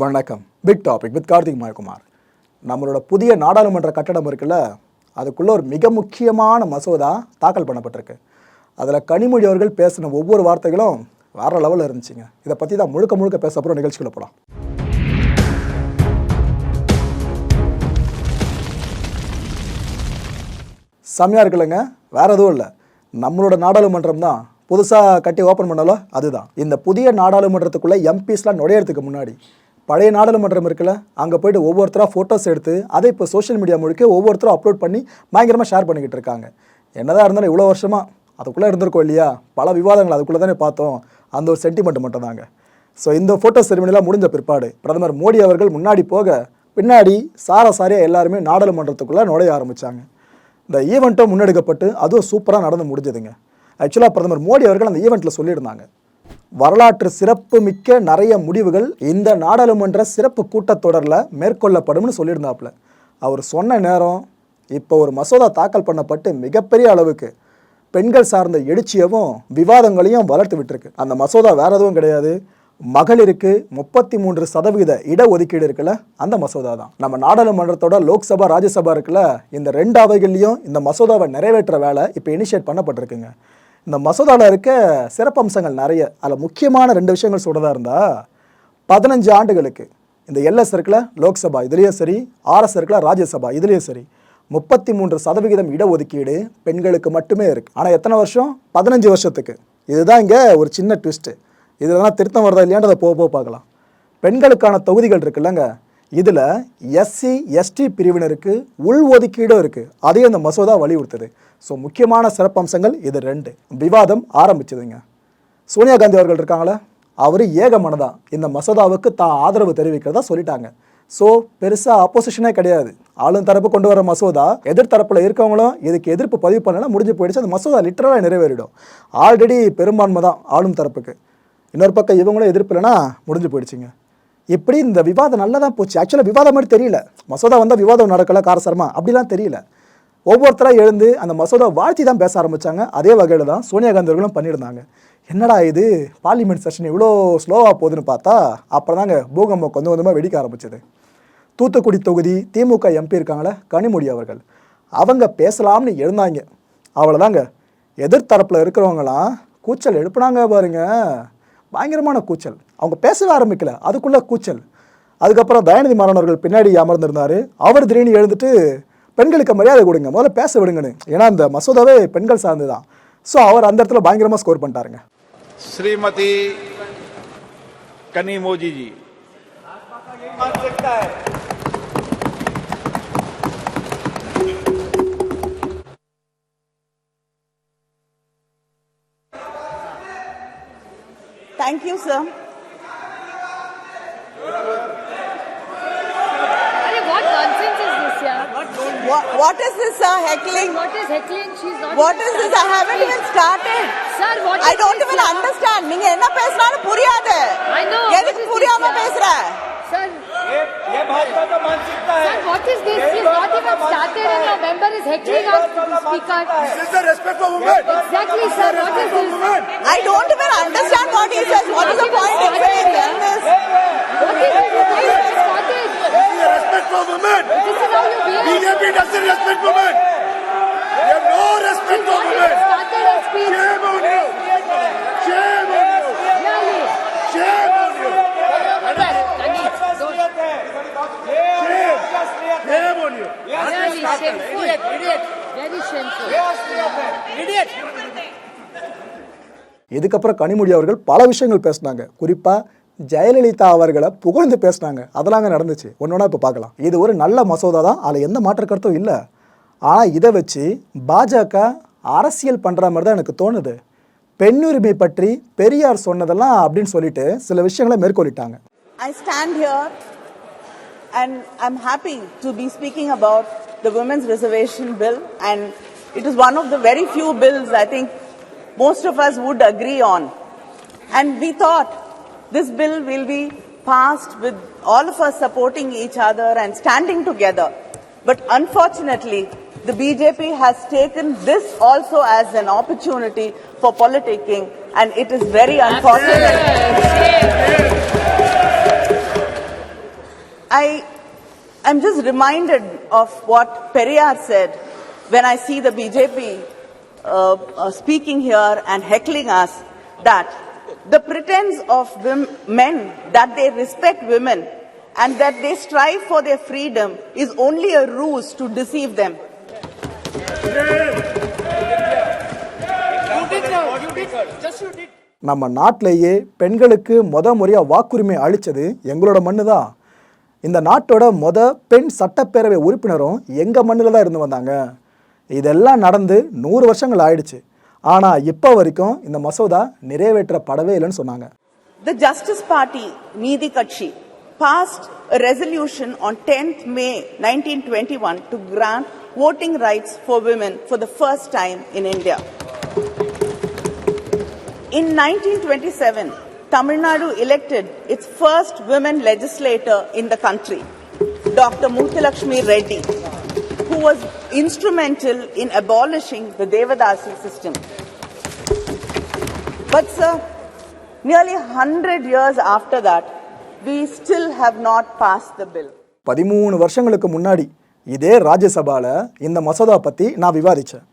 வணக்கம். Big topic with Karthik Mayakumar. நம்மளோட புதிய நாடாளுமன்ற கட்டடம் இருக்குல்ல அதுக்குள்ளே ஒரு மிக முக்கியமான மசோதா தாக்கல் பண்ணப்பட்டிருக்கு. அதில் கனிமொழி அவர்கள் பேசின ஒவ்வொரு வார்த்தைகளும் வேற லெவலில் இருந்துச்சுங்க. இதை பற்றி தான் முழுக்க முழுக்க பேச அப்புறம் நிகழ்ச்சிக்குள்ள போகலாம் செம்மையாக இருக்குல்லங்க. வேற எதுவும் இல்லை. நம்மளோட நாடாளுமன்றம் தான் புதுசாக கட்டி ஓப்பன் பண்ணாலோ அதுதான். இந்த புதிய நாடாளுமன்றத்துக்குள்ளே எம்பிஸ்லாம் நுழையிறதுக்கு முன்னாடி பழைய நாடாளுமன்றம் இருக்குல்ல அங்கே போயிட்டு ஒவ்வொருத்தராக ஃபோட்டோஸ் எடுத்து அதை இப்போ சோஷியல் மீடியா முழுக்க ஒவ்வொருத்தரும் அப்லோட் பண்ணி பயங்கரமாக ஷேர் பண்ணிக்கிட்டு இருக்காங்க. என்னதான் இருந்தாலும் இவ்வளோ வருஷமாக அதுக்குள்ளே இருந்திருக்கோம் இல்லையா? பல விவாதங்கள் அதுக்குள்ளே தானே பார்த்தோம். அந்த ஒரு சென்டிமெண்ட் மட்டும் தாங்க. ஸோ இந்த ஃபோட்டோ செரிமனிலாம் முடிஞ்ச பிற்பாடு பிரதமர் மோடி அவர்கள் முன்னாடி போக பின்னாடி சாரசாரியாக எல்லாருமே நாடாளுமன்றத்துக்குள்ளே நுழைய ஆரம்பித்தாங்க இந்த ஈவெண்ட்டும் முன்னெடுக்கப்பட்டு அதுவும் சூப்பராக நடந்து முடிஞ்சதுங்க. ஆக்சுவலாக பிரதமர் மோடி அவர்கள் அந்த ஈவெண்ட்டில் சொல்லியிருந்தாங்க. வரலாற்று சிறப்பு மிக்க நிறைய முடிவுகள் இந்த நாடாளுமன்ற சிறப்பு கூட்டத்தொடரில் மேற்கொள்ளப்படும்னு சொல்லியிருந்தாப்புல. அவர் சொன்ன நேரம் இப்போ ஒரு மசோதா தாக்கல் பண்ணப்பட்டு மிகப்பெரிய அளவுக்கு பெண்கள் சார்ந்த எழுச்சியவும் விவாதங்களையும் வளர்த்து விட்டுருக்கு. அந்த மசோதா வேற எதுவும் கிடையாது. மகளிருக்கு முப்பத்தி மூன்று சதவீத இடஒதுக்கீடு இருக்குல்ல அந்த மசோதா தான். நம்ம நாடாளுமன்றத்தோட லோக்சபா ராஜ்யசபா இருக்குல்ல இந்த ரெண்டு அவைகள்லையும் இந்த மசோதாவை நிறைவேற்ற வேலை இப்போ இனிஷியேட் பண்ணப்பட்டிருக்குங்க. இந்த மசோதாவில் இருக்க சிறப்பம்சங்கள் நிறைய. அதில் முக்கியமான ரெண்டு விஷயங்கள் சொல்கிறதா இருந்தால் பதினஞ்சு ஆண்டுகளுக்கு இந்த எல்எஸ் இருக்குல்ல லோக்சபா இதுலேயும் சரி ஆர்எஸ் இருக்குல்ல ராஜ்யசபா இதுலேயும் சரி முப்பத்தி மூன்று சதவிகிதம் இடஒதுக்கீடு பெண்களுக்கு மட்டுமே இருக்குது ஆனால் எத்தனை வருஷம்? பதினஞ்சு வருஷத்துக்கு. இதுதான் இங்கே ஒரு சின்ன ட்விஸ்ட்டு இதெல்லாம் திருத்தம் வருதா இல்லையான்றதை போக போக பார்க்கலாம். பெண்களுக்கான தொகுதிகள் இருக்குல்லங்க. இதில் எஸ்சி எஸ்டி பிரிவினருக்கு உள் ஒதுக்கீடும் இருக்குது அதையும் இந்த மசோதா வலியுறுத்துது. ஸோ முக்கியமான சிறப்பம்சங்கள் இது ரெண்டு. விவாதம் ஆரம்பிச்சதுங்க. சோனியா காந்தி அவர்கள் இருக்காங்களே அவர் ஏகமனதான் இந்த மசோதாவுக்கு தான் ஆதரவு தெரிவிக்கிறதா சொல்லிட்டாங்க. ஸோ பெருசாக ஆப்போசிஷனே கிடையாது. ஆளும் தரப்பு கொண்டு வர மசோதா எதிர்த்தரப்பில் இருக்கவங்களும் இதுக்கு எதிர்ப்பு பதிவு பண்ணலாம் முடிஞ்சு போயிடுச்சு. அந்த மசோதா லிட்டரலாக நிறைவேறிடும். ஆல்ரெடி பெரும்பான்மை தான் ஆளும் தரப்புக்கு. இன்னொரு பக்கம் இவங்களும் எதிர்ப்பு இல்லைன்னா முடிஞ்சு போயிடுச்சுங்க. இப்படி இந்த விவாதம் நல்லா தான் போச்சு ஆக்சுவலாக விவாதம் மாதிரி தெரியல. மசோதா வந்தால் விவாதம் நடக்கல காரசரமா அப்படிலாம் தெரியல. ஒவ்வொருத்தராக எழுந்து அந்த மசோதா வாழ்த்தி தான் பேச ஆரம்பித்தாங்க அதே வகையில் தான் சோனியா காந்தி அவர்களும் பண்ணியிருந்தாங்க. என்னடா இது? பார்லிமெண்ட் செஷன் இவ்வளோ ஸ்லோவாக போகுதுன்னு பார்த்தா அப்புறம் தாங்க பூகம்பம் கொஞ்சம் கொஞ்சமாக வெடிக்க ஆரம்பிச்சது. தூத்துக்குடி தொகுதி திமுக எம்பி இருக்காங்களே கனிமொழி அவர்கள். அவங்க பேசலாம்னு எழுந்தாங்க. அவ்வளோதாங்க எதிர்த்தரப்பில் இருக்கிறவங்களாம் கூச்சல் எழுப்புனாங்க பாருங்க. பயங்கரமான கூச்சல். அவங்க பேசவே ஆரம்பிக்கல. அதுக்குள்ளே கூச்சல். அதுக்கப்புறம் தயாநிதி மாறன் அவர்கள் பின்னாடி அமர்ந்திருந்தார். அவர் திடீர்னு எழுந்துட்டு பெண்களுக்கு மரியாதை கொடுங்க. முதல்ல பேச விடுங்கன்னு. ஏன்னா அந்த மசோதாவே பெண்கள் சார்ந்து தான் ஸோ அவர் அந்த இடத்துல பயங்கரமாக score பண்ணிட்டாருங்க. Srimathi Kanimozhi ji Thank you, sir. What, what is this, sir? Heckling? What is heckling? She's not. What even is this? I started haven't speaking. even started. Sir, what I is don't this, even yeah? understand. நீங்க என்ன பேசினாலும் புரியாது I know. எதுக்கு What is புரியாம this, yeah? பேசுற Sir, ये भाजपा का मानसिकता है sir, what is this? She's not even started and your member is heckling us, speaker. This is the respect for women. Exactly, sir. What is this? I don't even understand what he says. What is the point in saying this? What is this? respect for women. This is how you behave. BJP doesn't respect women. They have no respect for Not even women. started a speech. Shame on you. Shame on you. Really? Shame on you. Shame. Shame on you. Really shameful. Very shameful. இதுக்கப்புறம் கனிமொழி அவர்கள் பல விஷயங்கள் பேசினாங்க குறிப்பாக ஜெயலலிதா அவர்களை புகழ்ந்து பேசினாங்க. அதெல்லாம் அங்கே நடந்துச்சு. ஒன்றா இப்போ பார்க்கலாம். இது ஒரு நல்ல மசோதா தான். அதில் எந்த மாற்று கருத்தும் இல்லை. ஆனால் இதை வச்சு பாஜக அரசியல் பண்ணுற மாதிரி தான் எனக்கு தோணுது. பெண்ணுரிமை பற்றி பெரியார் சொன்னதெல்லாம் அப்படின்னு சொல்லிட்டு சில விஷயங்களை மேற்கொள்ளிட்டாங்க I stand here and I I'm happy to be speaking about the women's reservation bill and it is one of the very few bills I think most of us would agree on and we thought this bill will be passed with all of us supporting each other and standing together. But unfortunately, the BJP has taken this also as an opportunity for politicking and it is very unfortunate. I am just reminded of what Periyar said when I see the BJP uh, uh, speaking here and heckling us that the pretense of wom- men that they respect women and that they strive for their freedom is only a ruse to deceive them. நம்ம நாட்டிலேயே பெண்களுக்கு முத முறையாக வாக்குரிமை அளித்தது எங்களோட மண்ணு தான் இந்த நாட்டோட முத பெண் சட்டப்பேரவை உறுப்பினரும் எங்கள் மண்ணில் தான் இருந்து வந்தாங்க. இதெல்லாம் நடந்து நூறு வருஷங்கள் ஆயிடுச்சு. ஆனால் இப்போ வரைக்கும் இந்த மசோதா நிறைவேற்றப்படவே இல்லைன்னு சொன்னாங்க The Justice Party, Needi Katchi, passed a resolution on 10th May 1921 to grant voting rights for women for the first time in India. In 1927, Tamil Nadu elected its first women legislator in the country, Dr. Muthalakshmi Reddy, who was instrumental in abolishing the Devadasi system. But, sir, nearly 100 years after that, we still have not passed the bill. பதிமூணு வருஷங்களுக்கு முன்னாடி இதே ராஜ்யசபால இந்த மசோதா பற்றி நான் விவாதித்தேன்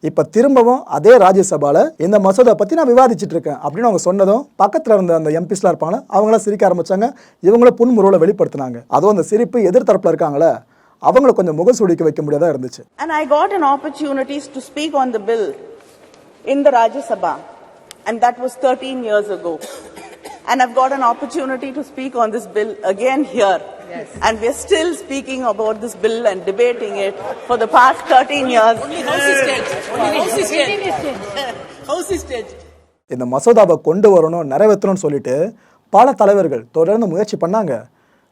இப்போ திரும்பவும் அதே ராஜ்யசபால இந்த மசோதா பற்றி நான் விவாதிச்சுட்டு இருக்கேன் அப்படின்னு அவங்க சொன்னதும் பக்கத்தில் இருந்த அந்த எம்பிஸ்லாம் இருப்பாங்க. அவங்களாம் சிரிக்க ஆரம்பிச்சாங்க. இவங்கள புன்முறுவலை வெளிப்படுத்தினாங்க. அதுவும் அந்த சிரிப்பு எதிர்த்தரப்பில் இருக்காங்களே. அவங்கள கொஞ்சம் முகசூடிக்க வைக்க முடியாதா இருந்துச்சு And I got an opportunity to speak on the bill in the Rajya Sabha, and that was 13 years ago. And I've got an opportunity to speak on this bill again here. And we're still speaking about this bill and debating it for the past 13 years. இந்த மசோதாவை கொண்டு வரணும் நிறைவேற்றணும்னு சொல்லிட்டு பல தலைவர்கள் தொடர்ந்து முயற்சி பண்ணாங்க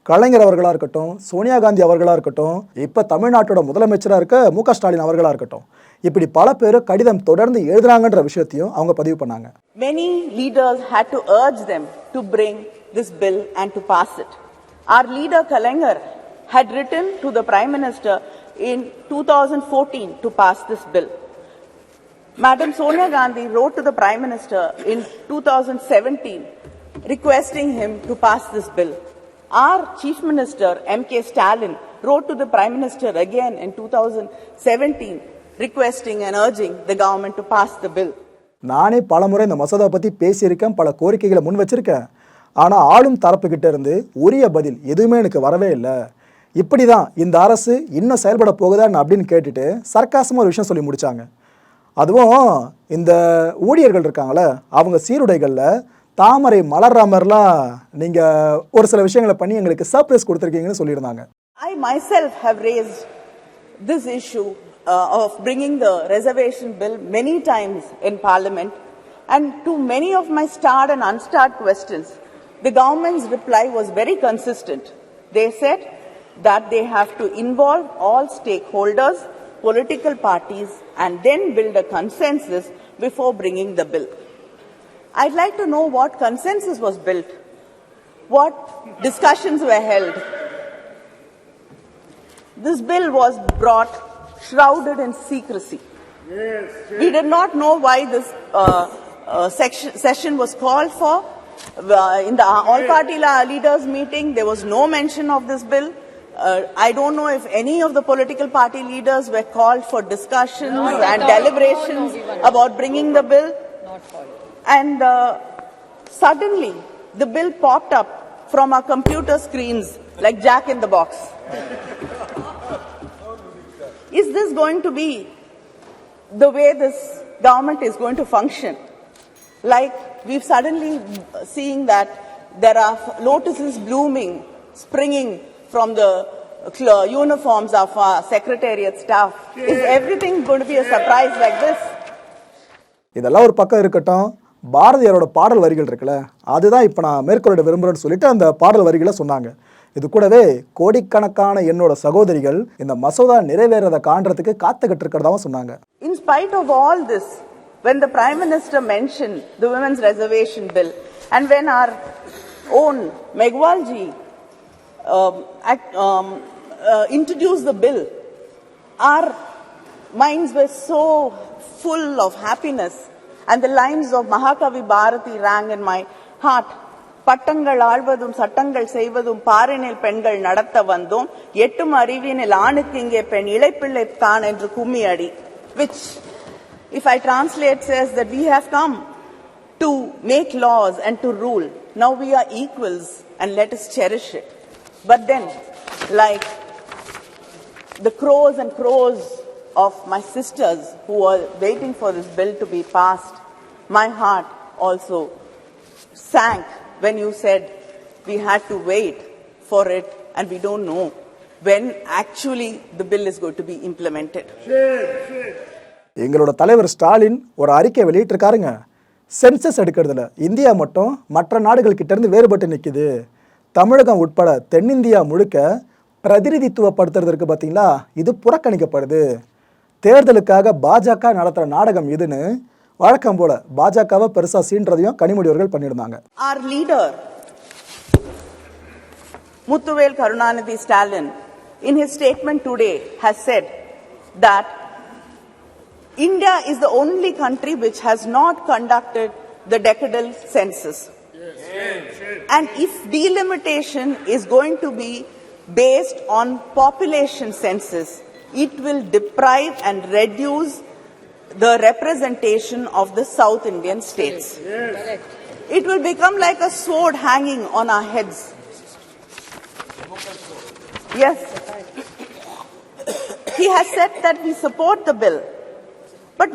கலைஞர் அவர்களாக இருக்கட்டும் சோனியா காந்தி அவர்களாக இருக்கட்டும் இப்போ தமிழ்நாட்டோட முதலமைச்சராக இருக்க மு க ஸ்டாலின் அவர்களாக இருக்கட்டும் இப்படி பல பேர் கடிதம் தொடர்ந்து எழுதுறாங்கன்ற விஷயத்தையும் அவங்க பதிவு பண்ணாங்க Many leaders had to urge them to bring this bill and to pass it. Our leader Kalangar had written to the Prime Minister in 2014 to pass this bill. Madam Sonia Gandhi wrote to the Prime Minister in 2017 requesting him to pass this bill. Our Chief Minister M.K. Stalin wrote to the Prime Minister again in 2017 requesting and urging the government to pass the bill. நானே பல முறை இந்த மசோதா பற்றி பேசியிருக்கேன் பல கோரிக்கைகளை முன் வச்சிருக்கேன் ஆனால் ஆளும் தரப்புக்கிட்ட இருந்து உரிய பதில் எதுவுமே எனக்கு வரவே இல்லை இப்படி தான் இந்த அரசு இன்னும் செயல்பட போகுதான்னு அப்படின்னு கேட்டுட்டு சர்க்காசமாக ஒரு விஷயம் சொல்லி முடிச்சாங்க அதுவும் இந்த ஊழியர்கள் இருக்காங்களே அவங்க சீருடைகளில் தாமரை மலர்ற மாதிரிலாம் நீங்கள் ஒரு சில விஷயங்களை பண்ணி எங்களுக்கு சர்ப்ரைஸ் கொடுத்துருக்கீங்கன்னு சொல்லியிருந்தாங்க I myself have raised this issue uh, of bringing the reservation bill many times in Parliament, and to many of my starred and unstarred questions, the government's reply was very consistent. They said that they have to involve all stakeholders, political parties, and then build a consensus before bringing the bill. I'd like to know what consensus was built, what discussions were held, this bill was brought shrouded in secrecy. We did not know why this uh, uh, section, session was called for. Uh, in the all party leaders meeting, there was no mention of this bill. Uh, I don't know if any of the political party leaders were called for discussions and deliberations about bringing the bill. And uh, suddenly, the bill popped up from our computer screens like Jack in the Box. Is this going to be the way this government is going to function? Like we've suddenly seeing that there are lotuses blooming, springing from the cl- uniforms of our secretariat staff. Is everything going to be a surprise like this? இதெல்லாம் ஒரு பக்கம் இருக்கட்டும் பாரதியாரோட பாடல் வரிகள் இருக்குல்ல அதுதான் இப்போ நான் மேற்கொள்ள விரும்புகிறேன்னு சொல்லிட்டு அந்த பாடல் வரிகளை சொன்னாங்க இது கூடவே கோடிக்கணக்கான என்னோட சகோதரிகள் இந்த மசோதா நிறைவேறதை காண்றதுக்கு காத்துக்கிட்டு இருக்கிறதாவும் சொன்னாங்க in spite of all this when the prime minister mention the women's reservation bill and when Arjun மெக்வால்ஜி um, um, uh, introduced the bill our minds were so full and the lines of Mahakavi Bharati rang in my heart. பட்டங்கள் ஆழ்வதும் சட்டங்கள் செய்வதும் பாரினில் பெண்கள் நடத்த வந்தோம் எட்டும் அறிவினில் ஆணுக்கு இங்கே பெண் இளைப்பிள்ளை தான் என்று கும்மி அடி which if I translate says that we have come to make laws and to rule. Now we are equals and let us cherish it. But then, like the crows and crows of my sisters who were waiting for this bill to be passed, my heart also sank when you said we had to wait for it and we don't know when actually the bill is going to be implemented. எங்களோட தலைவர் ஸ்டாலின் ஒரு அறிக்கை வெளியிட்டிருக்காருங்க census எடுக்கிறதுல India மட்டும் மற்ற நாடுகள் வேறுபட்டு நிற்குது தமிழகம் உட்பட தென்னிந்தியா முழுக்க பிரதிநிதித்துவப்படுத்துறதுக்கு பார்த்தீங்களா இது புறக்கணிக்கப்படுது தேர்தலுக்காக பாஜக நடத்துகிற நாடகம் இதுன்னு வழக்கம் போல பாஜகவை பெருசாக சீன்றதையும் கனிமொழி அவர்கள் பண்ணியிருந்தாங்க Our leader, Muthuvel Karunanidhi Stalin, in his statement today has said that India is the only country which has not conducted the decadal census. And if delimitation is going to be based on population census, it will deprive and reduce the representation of the South Indian states. It will become like a sword hanging on our heads. Yes. He has said that we support the bill. But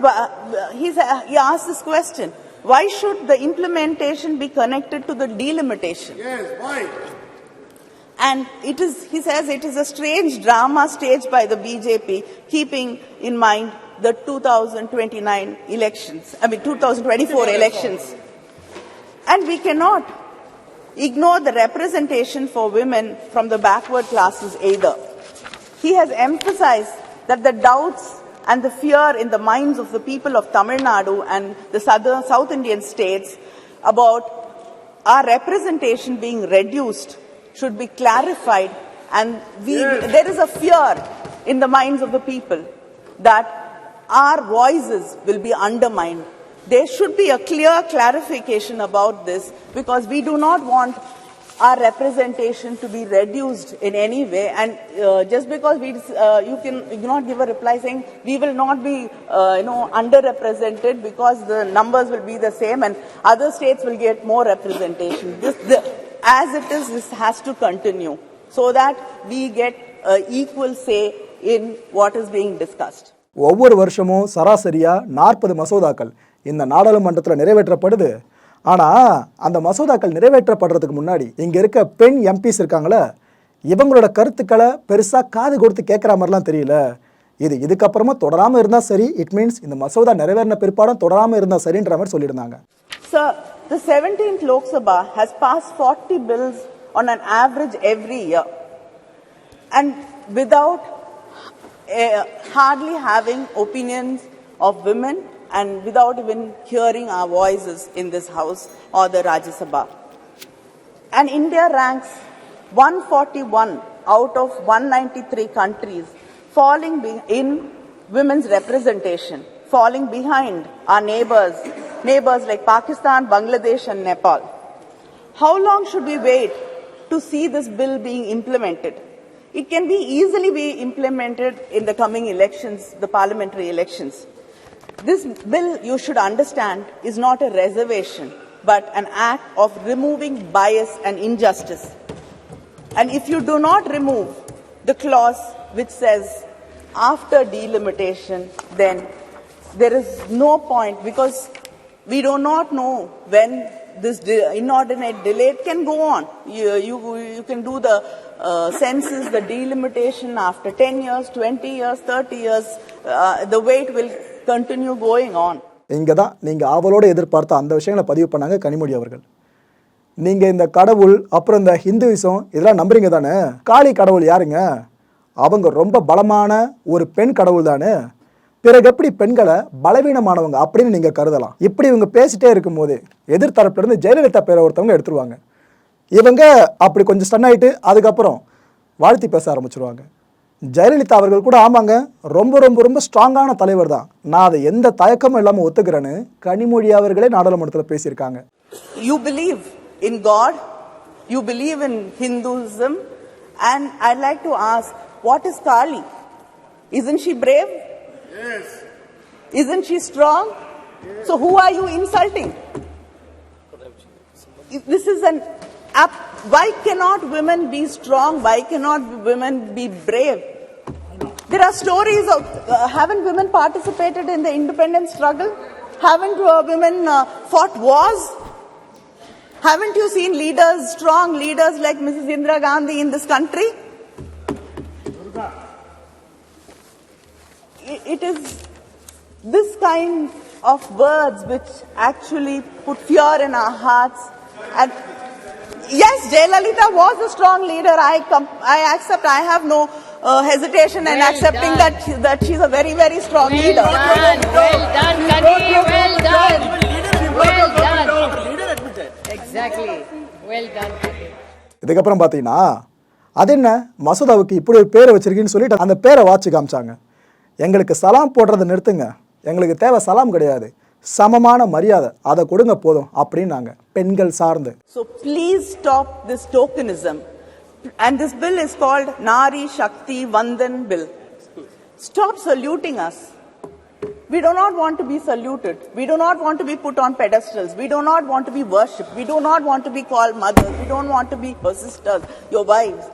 he asked this question why should the implementation be connected to the delimitation? Yes, why? And it is, he says, it is a strange drama staged by the BJP, keeping in mind the 2029 elections, I mean 2024 elections. And we cannot ignore the representation for women from the backward classes either. He has emphasized that the doubts and the fear in the minds of the people of Tamil Nadu and the southern, South Indian states about our representation being reduced should be clarified and we, there is a fear in the minds of the people that our voices will be undermined. There should be a clear clarification about this because we do not want our representation to be reduced in any way. And uh, just because we uh, you can you cannot give a reply saying we will not be uh, you know underrepresented because the numbers will be the same and other states will get more representation. This the, as it is this has to continue so that we get uh, equal say in what is being discussed. ஒவ்வொரு வருஷமும் சராசரியா நாற்பது மசோதாக்கள் இந்த நாடாளுமன்றத்தில் நிறைவேற்றப்படுது. ஆனா அந்த மசோதாக்கள் நிறைவேற்றப்படுறதுக்கு முன்னாடி இங்க இருக்க பெண் எம்பிஸ் இருக்காங்களே இவங்களோட கருத்துக்களை பெருசா காது கொடுத்து கேட்குற மாதிரிலாம் தெரியல. இது இதுக்கப்புறமா தொடராம இருந்தா சரி இட் மீன்ஸ் இந்த மசோதா நிறைவேறின பிற்பாடும் தொடராம இருந்தா சரின்ற மாதிரி சொல்லியிருந்தாங்க. Sir, the 17th Lok Sabha has passed 40 bills on an average every year. And without uh, hardly having opinions of women and without even hearing our voices in this house or the Rajya Sabha. And India ranks 141 out of 193 countries, falling in women's representation, falling behind our neighbors, neighbors like Pakistan, Bangladesh, and Nepal. How long should we wait to see this bill being implemented? It can be easily be implemented in the coming elections, the parliamentary elections. This bill, you should understand, is not a reservation, but an act of removing bias and injustice. And if you do not remove the clause which says after delimitation, then there is no point because we do not know when this de- inordinate delay can go on. You, you, you can do the uh, census, the delimitation after 10 years, 20 years, 30 years. Uh, the wait will continue going on. இங்கே தான் நீங்கள் ஆவலோடு எதிர்பார்த்த அந்த விஷயங்களை பதிவு பண்ணாங்க கனிமொழி அவர்கள் நீங்கள் இந்த கடவுள் அப்புறம் இந்த ஹிந்துவிசம் இதெல்லாம் நம்புறீங்க தானே காளி கடவுள் யாருங்க அவங்க ரொம்ப பலமான ஒரு பெண் கடவுள் தானே பிறகு எப்படி பெண்களை பலவீனமானவங்க அப்படின்னு நீங்கள் கருதலாம்? இப்படி இவங்க பேசிட்டே இருக்கும்போது எதிர்த்தரப்புலேருந்து ஜெயலலிதா பேரை ஒருத்தவங்க எடுத்துருவாங்க. இவங்க அப்படி கொஞ்சம் ஸ்டன் ஆகிட்டு அதுக்கப்புறம் வாழ்த்தி பேச ஆரம்பிச்சிருவாங்க. ஜெயலலிதா அவர்கள் கூட ஆமாங்க ரொம்ப ரொம்ப ரொம்ப ஸ்ட்ராங்கான தலைவர் தான். நான் அதை எந்த தயக்கமும் இல்லாமல் ஒத்துக்கிறேன்னு கனிமொழி அவர்களே நாடாளுமன்றத்தில் பேசியிருக்காங்க. You believe in God you believe in Hinduism and I like to ask what is Kali is in she brave Yes. Isn't she strong? So who are you insulting? This is an app. Why cannot women be strong? Why cannot women be brave? There are stories of uh, haven't women participated in the independence struggle? Haven't uh, women uh, fought wars? Haven't you seen leaders, strong leaders like Mrs. Indira Gandhi in this country? It is this kind of words which actually put fear in our hearts. And yes, Jayalalitha was a strong leader. I com- I accept. I have no uh, hesitation in Well accepting done. that she, that she's a very very strong Well leader. done, well done, Kani, well done. Well done. Exactly. Well done, Kani. இதுக்கப்புறம் பார்த்தீங்கன்னா அது என்ன மசோதாவுக்கு இப்படி ஒரு பேரை வச்சிருக்கீன்னு சொல்லிட்டு அந்த பேரை வாட்சி காமிச்சாங்க எங்களுக்கு சலாம் போடுறதை நிறுத்துங்க எங்களுக்கு தேவை சலாம் கிடையாது சமமான மரியாதை அதை கொடுங்க போதும் அப்படின்னாங்க பெண்கள் சார்ந்து so please stop this tokenism and this bill is called Nari Shakti Vandan bill stop saluting us We do not want to be saluted. We do not want to be put on pedestals. We do not want to be worshipped. We do not want to be called mothers. We don't want to be your sisters, your wives.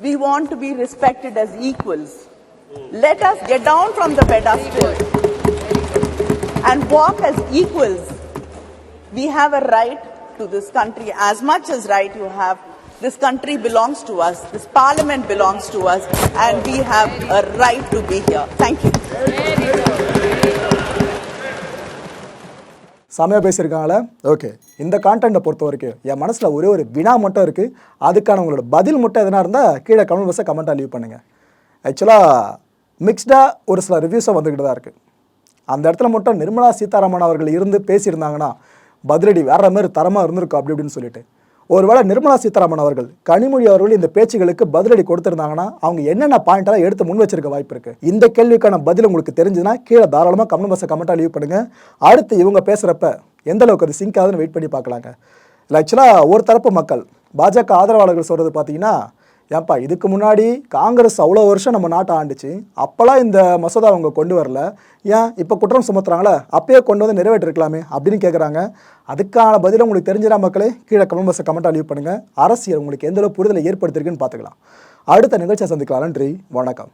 We want to be respected as equals. Let us get down from the pedestal and walk as equals. We have a right to this country as much as right you have. This country belongs to us. This parliament belongs to us and we have a right to be here. Thank you. செமையாக பேசியிருக்காங்களே okay இந்த கான்டென்ட்டை பொறுத்த வரைக்கும் என் மனசில் ஒரே ஒரு வினா மட்டும் இருக்குது அதுக்கான உங்களோட பதில் மட்டும் எதனா இருந்தால் கீழே கமெண்ட் பாக்ஸை கமெண்ட்டாக லீவ் பண்ணுங்கள் ஆக்சுவலாக மிக்ஸ்டாக ஒரு சில ரிவ்யூஸும் வந்துக்கிட்டு தான் இருக்குது அந்த இடத்துல மட்டும் நிர்மலா சீதாராமன் அவர்கள் இருந்து பேசியிருந்தாங்கன்னா பதிலடி வேற மாதிரி தரமாக இருந்திருக்கும் அப்படி இப்படின்னு சொல்லிட்டு. ஒருவேளை நிர்மலா சீதாராமன் அவர்கள் கனிமொழி அவர்கள் இந்த பேச்சுகளுக்கு பதிலடி கொடுத்துருந்தாங்கன்னா அவங்க என்னென்ன பாயிண்டெல்லாம் எடுத்து முன் வச்சிருக்க வாய்ப்பு இருக்குது இந்த கேள்விக்கான பதில் உங்களுக்கு தெரிஞ்சுதுன்னா கீழே தாராளமாக கமெண்ட் பாக்ஸை கமெண்ட்டாக லீவ் பண்ணுங்க. அடுத்து இவங்க பேசுகிறப்ப எந்த அளவுக்கு அது சிங்க் ஆகுதுன்னு வெயிட் பண்ணி பார்க்கலாங்க. இல்லை ஆக்சுவலாக ஒரு தரப்பு மக்கள் பாஜக ஆதரவாளர்கள் சொல்கிறது பார்த்தீங்கன்னா ஏன்ப்பா இதுக்கு முன்னாடி காங்கிரஸ் அவ்வளோ வருஷம் நம்ம நாட்டை ஆண்டுச்சு அப்போல்லாம் இந்த மசோதா அவங்க கொண்டு வரல. ஏன்? இப்போ குற்றம் சுமத்துறாங்களே? அப்பயே கொண்டு வந்து நிறைவேற்றிருக்கலாமே அப்படின்னு கேட்குறாங்க அதுக்கான பதில் உங்களுக்கு தெரிஞ்சிடா மக்களே? கீழே கமெண்ட் பாக்ஸை கமெண்ட்டாக லீவ் பண்ணுங்கள் அரசியல் உங்களுக்கு எந்த அளவு புரிதலை ஏற்படுத்திருக்குன்னு பார்த்துக்கலாம். அடுத்த நிகழ்ச்சியை சந்திக்கலாம். நன்றி. வணக்கம்.